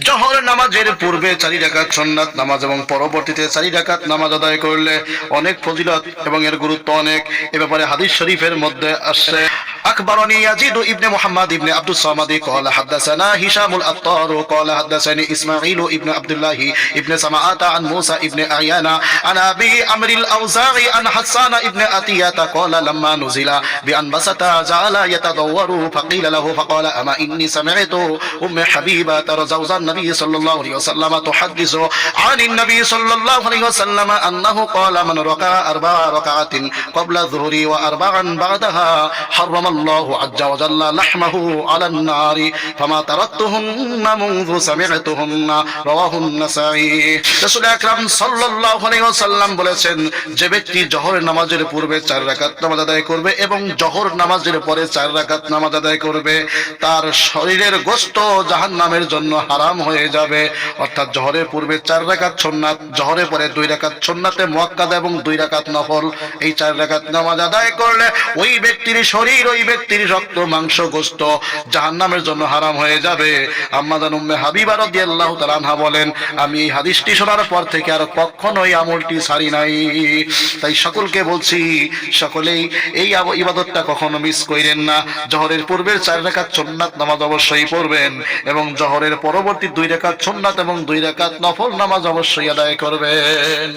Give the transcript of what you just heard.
জহর নামাজের পূর্বে চারি ডাকাত সন্ন্যাত নামাজ এবং পরবর্তীতে চারি ডাকাত নামাজ আদায় করলে অনেক ফজিলত এবং এর গুরুত্ব অনেক। এ ব্যাপারে হাদিস শরীফের মধ্যে আসছে। أخبرني يزيد ابن محمد ابن عبد الصمد. قال حدثنا هشام الأطار. قال حدثني إسماعيل ابن عبد الله ابن سماعة عن موسى ابن أعيان عن أبي أمر الأوزاعي عن حسان ابن أتية. قال لما نزل بأن بسط جعل يتدور. فقيل له فقال أما إني سمعت أم حبيبة زوج النبي صلى الله عليه وسلم تحدث عن النبي صلى الله عليه وسلم أنه قال من ركع أربع ركعات قبل الظهر وأربعا بعدها حرم الله عز وجل لحمه على النار فما تركتهن منذ سمعتهن رواه النسائي রাসূল আকরাম সাল্লাল্লাহু আলাইহি ওয়াসাল্লাম বলেছেন যে ব্যক্তি জোহর নামাজের পূর্বে চার রাকাত নামাজ আদায় করবে এবং জোহর নামাজের পরে চার রাকাত নামাজ আদায় করবে তার শরীরের গোশত জাহান্নামের জন্য হারাম হয়ে যাবে অর্থাৎ জোহরের পূর্বে চার রাকাত সুন্নাত জোহরের পরে দুই রাকাত সুন্নাতে মুআক্কাদা এবং দুই রাকাত নফল এই চার রাকাত নামাজ আদায় করলে ওই ব্যক্তির শরীর ওই ব্যক্তির রক্ত, মাংস গোশত জাহান্নামের জন্য হারাম হয়ে যাবে। আম্মাদান উম্মে হাবিবা বলেন, আমি এই হাদিসটি শোনার পর থেকে আর কখনোই আমলটি ছাড়ি নাই। তাই সকলকে বলছি, সকলেই এই ইবাদতটা কখনো মিস কইরেন না। জহরের পূর্বের চার রাকাত সুন্নাত নামাজ অবশ্যই পড়বেন এবং জহরের পরবর্তী দুই রাকাত সুন্নাত এবং দুই রাকাত নফল নামাজ অবশ্যই আদায় করবেন।